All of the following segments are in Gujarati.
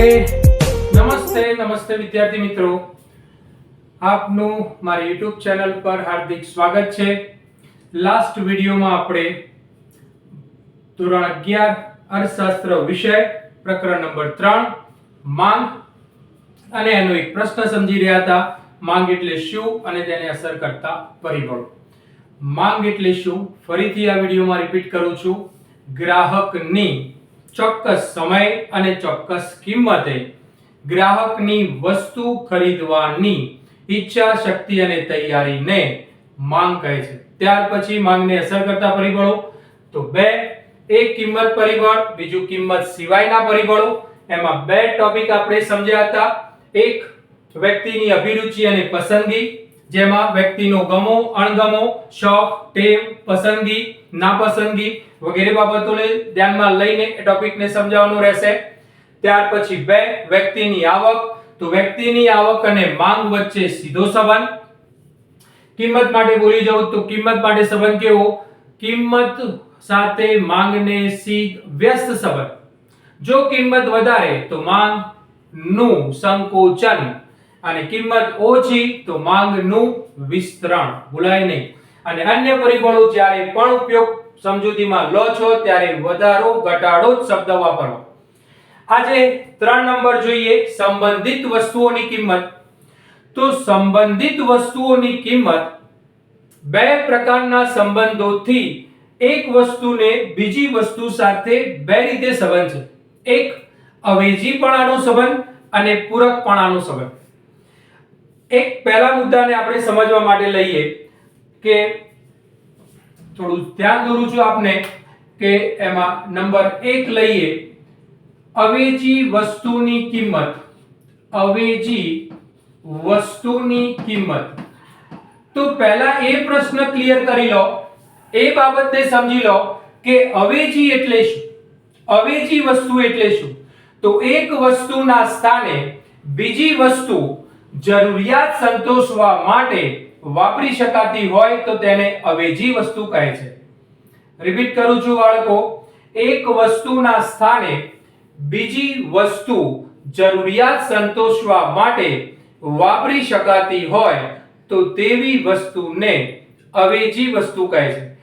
ઓકે નમસ્તે નમસ્તે વિદ્યાર્થી મિત્રો. આપનું મારી YouTube ચેનલ પર હાર્દિક સ્વાગત છે. લાસ્ટ વિડિયોમાં આપણે ધોરણ 11 અર્થશાસ્ત્ર વિષય, પ્રકરણ નંબર 3 માંગ અને એનો એક પ્રશ્ન સમજી રહ્યા હતા. માંગ એટલે શું અને તેને અસર કરતા પરિબળો. માંગ એટલે શું? ફરીથી આ વિડીયોમાં રિપીટ કરું છું. ગ્રાહકની ચોક્કસ સમય અને ચોક્કસ કિંમતે ગ્રાહકની વસ્તુ ખરીદવાની ઈચ્છા શક્તિ અને તૈયારીને માંગ કહે છે. ત્યાર પછી માંગને અસર કરતા પરિબળો. તો બે, એક કિંમત પરિબળ, બીજું કિંમત સિવાયના પરિબળો. એમાં બે ટોપિક આપણે સમજ્યા હતા. એક વ્યક્તિની અભિરુચિ અને પસંદગી જેમાં વ્યક્તિનો ગમો, અણગમો, શોખ ટેવ પસંદગી, નાપસંદગી વગેરે બાબતોને ધ્યાનમાં લઈને એ ટોપિકને સમજાવવાનો રહેશે. ત્યાર પછી બે, વ્યક્તિની આવક. તો વ્યક્તિની આવક અને માંગ વચ્ચે સીધો સંબંધ. કિંમત માટે બોલી જાઉં તો કિંમત માટે સંબંધ કેવો? કિંમત સાથે માંગને સીધ વ્યસ્ત સંબંધ. જો કિંમત વધારે તો માંગનું સંકોચન અને કિંમત ઓછી તો માંગનું વિસ્તરણ. ભૂલાય નહીં. અને અન્ય પરિબળો જ્યારે પણ ઉપયોગ સમજૂતીમાં લો છો, ત્યારે વધારો ઘટાડો શબ્દ વાપરો. આજે ત્રણ નંબર જોઈએ, સંબંધિત વસ્તુઓની કિંમત. તો સંબંધિત વસ્તુઓની કિંમત બે પ્રકારના સંબંધોથી એક વસ્તુને બીજી વસ્તુ સાથે બે રીતે સંબંધ છે. એક અવેજીપણાનો સંબંધ અને પૂરકપણાનો સંબંધ. એક પહેલા મુદ્દાને આપણે સમજવા માટે લઈએ કે થોડું ધ્યાન દોરું છું આપને કે એમાં નંબર એક લઈએ. અવેજી વસ્તુની કિંમત. અવેજી વસ્તુની કિંમત. તો પહેલા એ પ્રશ્ન ક્લિયર કરી લો. એ બાબતને સમજી લો કે અવેજી એટલે શું? અવેજી વસ્તુ એટલે શું? તો એક વસ્તુના સ્થાને બીજી વસ્તુ જરૂરિયાત સંતોષવા માટે વાપરી શકાતી હોય તો તેને અવેજી વસ્તુ કહે છે. રિપીટ કરું છું બાળકો. એક વસ્તુના સ્થાને બીજી વસ્તુ જરૂરિયાત સંતોષવા માટે વાપરી શકાતી હોય તો તેવી વસ્તુને અવેજી વસ્તુ કહે છે.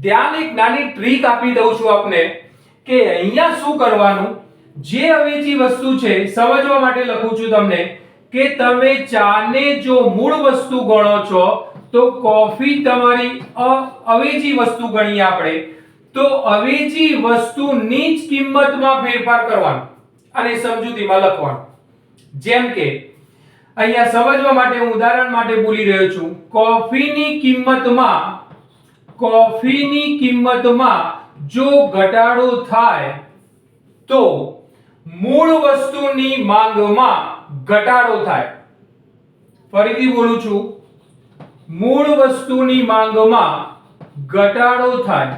ધ્યાન એક નાની ટ્રીક આપી દઉં છું આપને કે અહીંયા શું કરવાનું? જે અવેજી વસ્તુ છે સમજવા માટે લખું છું તમને. કે તમે ચાને જો મૂળ વસ્તુ ગણો છો, તો કોફી તમારી અવેજી વસ્તુ ગણીએ આપણે. તો અવેજી વસ્તુની જ કિંમતમાં ફેરફાર કરવાનો અને સમજૂતીમાં લખવાનો. જેમ કે, અહીંયા સમજવા માટે હું ઉદાહરણ માટે બોલી રહ્યો છું. કોફીની કિંમતમાં કોફીની કિંમતમાં જો ઘટાડો થાય, તો મૂળ વસ્તુની માંગમાં ઘટાડો થાય. ફરીથી બોલું છું, મૂળ વસ્તુની માંગમાં ઘટાડો થાય.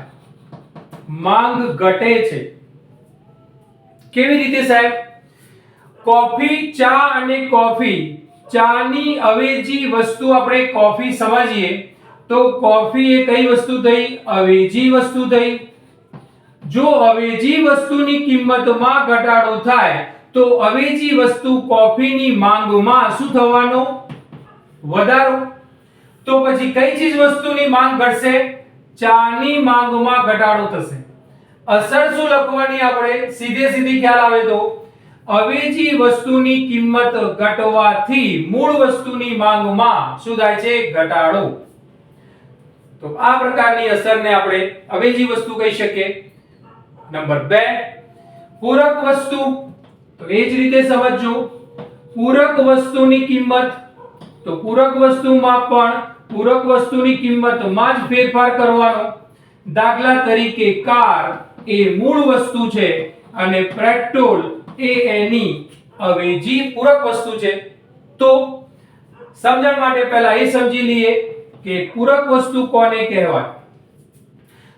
માંગ ઘટે છે. કેવી રીતે સાહેબ? કોફી, ચા અને કોફી, ચાની અવેજી વસ્તુ આપણે કોફી સમજીએ, તો કોફી એ કઈ વસ્તુ થઈ? અવેજી વસ્તુ થઈ. જો અવેજી વસ્તુની કિંમતમાં ઘટાડો થાય તો અવેજી વસ્તુ કોફીની માંગમાં શું થવાનો? વધારો. તો પછી કઈ ચીજ વસ્તુની માંગ ઘટશે? ચાની માંગમાં ઘટાડો થશે. અસર શું લખવાની આપણે? સીધે સીધી ખ્યાલ આવે તો. અવેજી વસ્તુની કિંમત ઘટવાથી મૂળ વસ્તુની માંગમાં શું થાય છે? ઘટાડો. તો આ પ્રકારની અસરને આપણે અવેજી વસ્તુ કહી શકીએ. નંબર 2 પૂરક વસ્તુ. તો એ જ રીતે સમજજો. પૂરક વસ્તુની કિંમત, તો પૂરક વસ્તુમાં પણ પૂરક વસ્તુની કિંમતમાં જ ફેરફાર કરવાનો. દાખલા તરીકે કાર એ મૂળ વસ્તુ છે અને પેટ્રોલ એ એની અવેજી પૂરક વસ્તુ છે. તો સમજણ માટે પહેલા એ સમજી લઈએ કે પૂરક વસ્તુ કોને કહેવાય?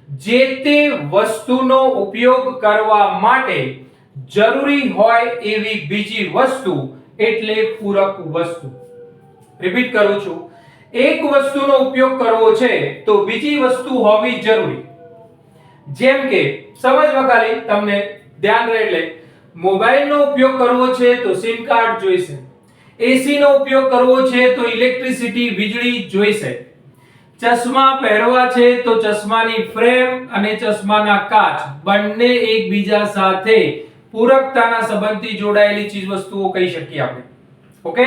જે તે વસ્તુનો ઉપયોગ કરવા માટે જરૂરી હોય એવી બીજી વસ્તુ એટલે પૂરક વસ્તુ. રિપીટ કરું છું. એક વસ્તુનો ઉપયોગ કરવો છે તો બીજી વસ્તુ હોવી જરૂરી. જેમ કે સમજવા ખાલી તમને ધ્યાન રહે એટલે. મોબાઈલનો ઉપયોગ કરવો છે તો સિમ કાર્ડ જોઈશે. એસી નો ઉપયોગ કરવો છે તો ઇલેક્ટ્રિસિટી વીજળી જોઈશે. ચશ્મા પહેરવા છે તો ચશ્માની ફ્રેમ અને ચશ્માના કાચ બંને એકબીજા સાથે પૂરકતાના સંબંધથી જોડાયેલી ચીજ વસ્તુઓ કહી શકીએ આપણે. ઓકે?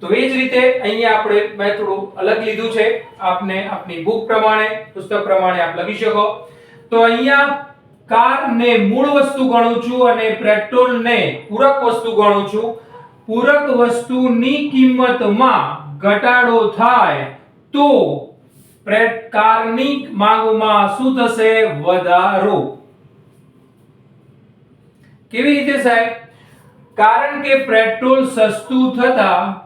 તો એ જ રીતે અહીંયા આપણે મેં થોડું અલગ લીધું છે. આપને આપની બુક પ્રમાણે, પુસ્તક પ્રમાણે આપ લખી શકો. તો અહીંયા કાર ને મૂળ વસ્તુ ગણું છું અને પેટ્રોલ ને પૂરક વસ્તુ ગણું છું. પૂરક વસ્તુની કિંમતમાં ઘટાડો થાય તો કારની માંગમાં શું થશે? વધારો. કેવી રીતે સાહેબ? કારણ કે પેટ્રોલ સસ્તું થતા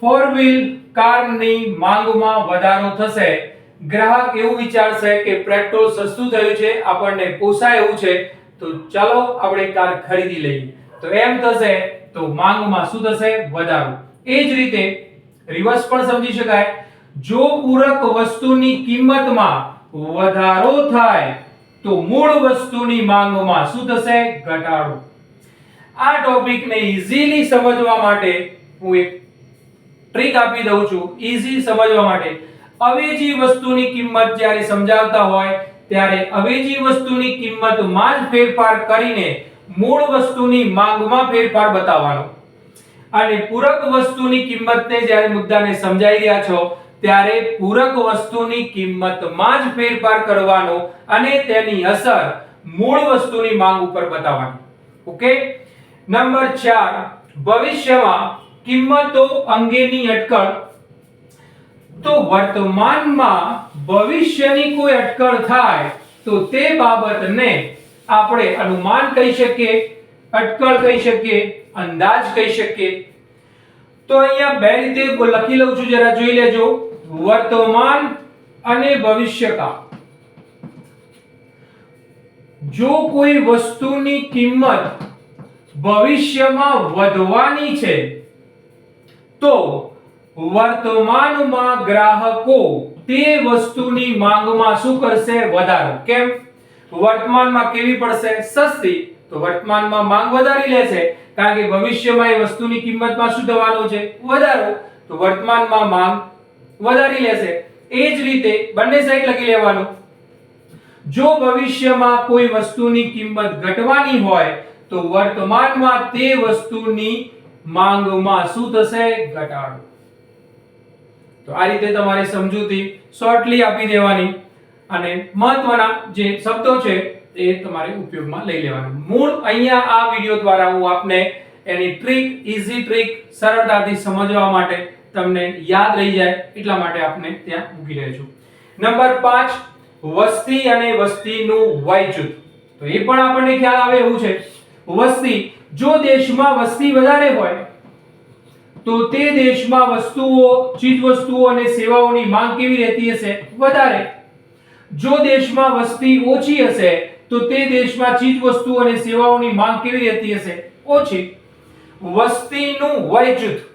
ફોર વ્હીલ કારની માંગમાં વધારો થશે. ગ્રાહક એવું વિચારશે કે પેટ્રોલ સસ્તું થયું છે, આપણને પોસાય એવું છે. તો ચાલો આપણે કાર ખરીદી લઈએ. તો એમ થશે તો માંગમાં શું થશે? વધારો. એ જ રીતે રિવર્સ પણ સમજી શકાય. જો પૂરક વસ્તુની કિંમતમાં વધારો થાય તો મૂળ વસ્તુની માંગમાં શું થશે? ઘટાડો. આ ટોપિકને ઈઝીલી સમજવા માટે હું એક ટ્રીક આપી દઉં છું. ઈઝી સમજવા માટે. અવેજી વસ્તુની કિંમત જ્યારે સમજાવતા હોય, ત્યારે અવેજી વસ્તુની કિંમતમાં જ ફેરફાર કરીને મૂળ વસ્તુની માંગમાં ફેરફાર બતાવવાનો. અને પૂરક વસ્તુની કિંમતને જ્યારે મુદ્દાને સમજાઈ રહ્યા છો ત્યારે પૂરક વસ્તુની કિંમતમાં જ ફેરફાર કરવાનો અને તેની અસર મૂળ વસ્તુની માંગ ઉપર બતાવવાની. ઓકે? નંબર 4 ભવિષ્યમાં કિંમતો અંગેની અટકળ. તો વર્તમાનમાં ભવિષ્યની કોઈ અટકળ થાય તો તે બાબતને આપણે અનુમાન કહી શકીએ, અટકળ કહી શકીએ, અંદાજ કહી શકીએ. તો અહીંયા બે રીતે લખી લઉં છું, જરા જોઈ લેજો. વર્તમાન અને ભવિષ્યકાળ. જો કોઈ વસ્તુની કિંમત ભવિષ્યમાં વધવાની છે, તો વર્તમાનમાં ગ્રાહકો તે વસ્તુની માંગમાં શું કરશે? વધારો. કેમ? વર્તમાનમાં કેવી પડશે? સસ્તી. તો વર્તમાનમાં માંગ વધારી લેશે કારણ કે ભવિષ્યમાં એ વસ્તુની કિંમતમાં શું થવાનું છે? વધારો. તો વર્તમાનમાં માંગ વધારી લેશે. એ જ રીતે બંને સાઈડ લખી લેવાનું. જો ભવિષ્યમાં કોઈ વસ્તુની કિંમત ઘટવાની હોય, તો વર્તમાનમાં તે વસ્તુની માંગમાં શું થશે? ઘટાડો. તો આ રીતે તમારે સમજૂતી શોર્ટલી આપી દેવાની. અને મહત્વના જે શબ્દો છે, એ તમારે ઉપયોગમાં લઈ લેવાના. મૂળ અહીંયા આ વિડિયો દ્વારા હું આપને એની ટ્રીક ઈઝી ટ્રીક સરળતાથી સમજવા માટે તમને યાદ રહી જાય એટલા માટે આપને ત્યાં મૂકી રહ્યો છું. નંબર 5 વસ્તી અને વસ્તીનું વય જૂથ તો એ પણ આપણને ખ્યાલ આવે એવું છે. વસ્તી, જો દેશમાં વસ્તી વધારે હોય, તો તે દેશમાં વસ્તુઓ ચીજ વસ્તુઓ અને સેવાઓની માંગ કેવી રહેતી હશે? વધારે. જો દેશમાં વસ્તી ઓછી હશે, તો તે દેશમાં ચીજ વસ્તુઓ અને સેવાઓની માંગ કેવી રહેતી હશે? ઓછી. વસ્તીનું વય જૂથ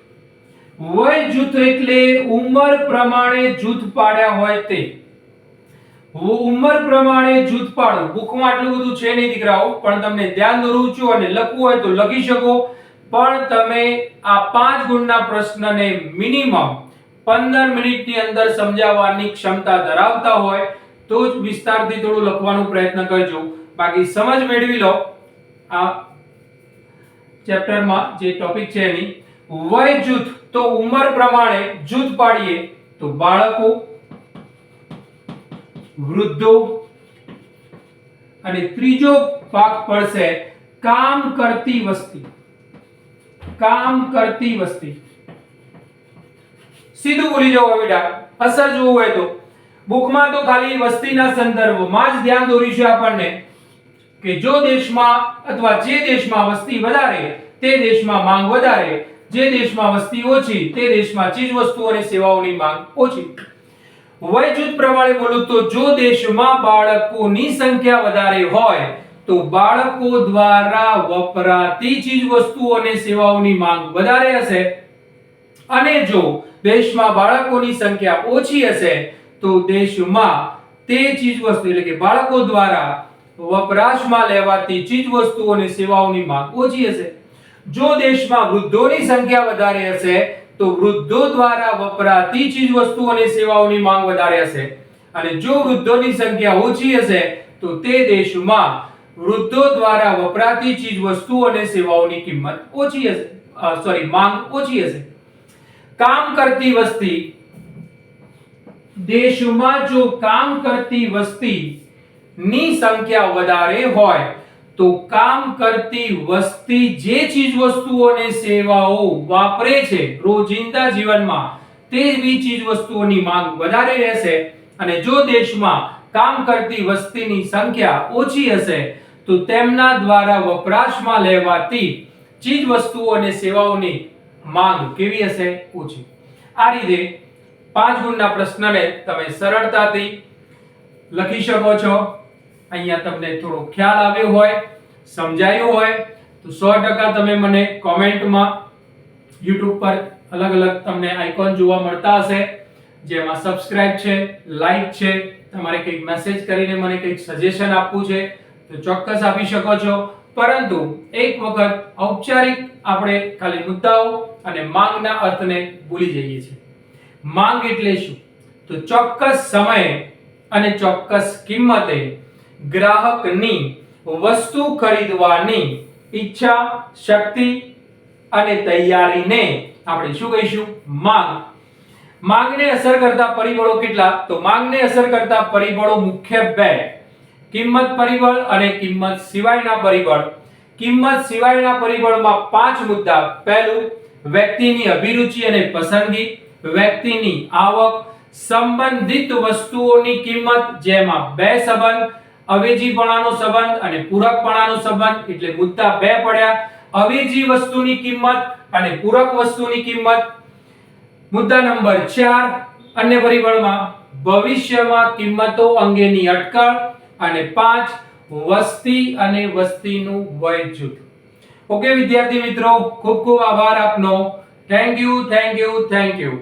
વય જૂથ એટલે ઉંમર પ્રમાણે જૂથ પાડ્યા હોય તે. ઉંમર પ્રમાણે જૂથ પાડો. બુકમાં આટલું બધું છે નહીં દીકરાઓ, પણ તમને ધ્યાન દોરું છું અને લખવું હોય તો લખી શકો. પણ તમે આ પાંચ ગુણના પ્રશ્નને મિનિમમ 15 મિનિટની અંદર સમજાવવાની ક્ષમતા ધરાવતા હોય, તો જ વિસ્તારથી થોડું લખવાનો પ્રયત્ન કરજો. બાકી સમજ મેળવી લો. આ ચેપ્ટરમાં જે ટોપિક છે એની, વય જૂથ તો ઉંમર પ્રમાણે જૂથ પાડીએ તો બાળકો, વૃદ્ધો અને ત્રીજો ભાગ પડશે કામ કરતી વસ્તી. કામ કરતી વસ્તી. સીધું ભૂલી જવું બેટા, અસર જોવું હોય તો. બુકમાં તો ખાલી વસ્તીના સંદર્ભમાં જ ધ્યાન દોરીશું આપણને કે જો દેશમાં અથવા જે દેશમાં વસ્તી વધારે, તે દેશમાં માંગ વધારે જે દેશમાં વસ્તી ઓછી તે દેશમાં ચીજ વસ્તુઓ અને સેવાઓની માંગ ઓછી. વય જૂથ પ્રમાણે બોલું તો જો દેશમાં બાળકોની સંખ્યા વધારે હોય, તો બાળકો દ્વારા વપરાતી ચીજ વસ્તુઓ અને સેવાઓની માંગ વધારે હશે. અને જો દેશમાં બાળકોની સંખ્યા ઓછી હશે, તો દેશમાં તે ચીજ વસ્તુ એટલે કે બાળકો દ્વારા વપરાશમાં લેવાતી ચીજ વસ્તુઓ અને સેવાઓની માંગ ઓછી હશે. જો દેશમાં વૃદ્ધોની સંખ્યા વધારે હશે, તો વૃદ્ધો દ્વારા વપરાતી ચીજ વસ્તુઓ અને સેવાઓની માંગ વધારે હશે. અને જો વૃદ્ધોની સંખ્યા ઓછી હશે, તો તે દેશમાં વૃદ્ધો દ્વારા વપરાતી ચીજ વસ્તુઓ અને સેવાઓની કિંમત ઓછી હશે. સોરી માંગ ઓછી હશે. કામ કરતી વસ્તી, દેશમાં જો કામ કરતી વસ્તી ની સંખ્યા વધારે હોય તો કામ કરતી વસ્તી જે ચીજ વસ્તુઓ અને સેવાઓ વાપરે છે રોજિંદા જીવનમાં, તેવી ચીજ વસ્તુઓની માંગ વધારે રહેશે અને જો દેશમાં કામ કરતી વસ્તીની સંખ્યા ઓછી હશે, તો તેમના દ્વારા વપરાશમાં લેવાતી ચીજ વસ્તુઓ અને સેવાઓની માંગ કેવી હશે? ઓછી. આ રીતે પાંચ ગુણના પ્રશ્નને તમે સરળતાથી લખી શકો છો. અહીંયા તમને થોડો ખ્યાલ આવ્યો હોય, સમજાયું હોય, તો સો ટકા તમે મને કોમેન્ટમાં યુટ્યુબ પર અલગ અલગ તમને આઇકોન જોવા મળતા હશે, જેમાં સબસ્ક્રાઇબ છે લાઈક છે, તમારે કંઈક મેસેજ કરીને મને કંઈક સજેશન આપવું છે, તો ચોક્કસ આપી શકો છો. પરંતુ એક વખત ઔપચારિક આપણે ખાલી મુદ્દાઓ અને માંગના અર્થને ભૂલી જઈએ છીએ. માંગ એટલે શું? તો ચોક્કસ સમયે અને ચોક્કસ કિંમતે ગ્રાહકની વસ્તુ ખરીદવાની ઈચ્છા, શક્તિ અને તૈયારીને આપણે શું કહીશું? માંગ. માંગને અસર કરતા પરિબળો કેટલા? તો માંગને અસર કરતા પરિબળો મુખ્ય બે. કિંમત પરિબળ અને કિંમત સિવાયના પરિબળ. કિંમત સિવાયના પરિબળમાં પાંચ મુદ્દા. પહેલું, વ્યક્તિની અભિરુચિ અને પસંદગી. વ્યક્તિની આવક. સંબંધિત વસ્તુઓની કિંમત, જેમાં બે સંબંધ અવેજીપણાનો સંબંધ અને પૂરકપણાનો સંબંધ એટલે મુદ્દા બે પડ્યા. અવેજી વસ્તુની કિંમત અને પૂરક વસ્તુની કિંમત. મુદ્દા નંબર 4 અન્ય પરિબળમાં ભવિષ્યમાં કિંમતો અંગેની અટકળ. અને પાંચ, વસ્તી અને વસ્તીનું વય જૂથ ઓકે, વિદ્યાર્થી મિત્રો, ખૂબ ખૂબ આભાર આપનો. Thank you thank you thank you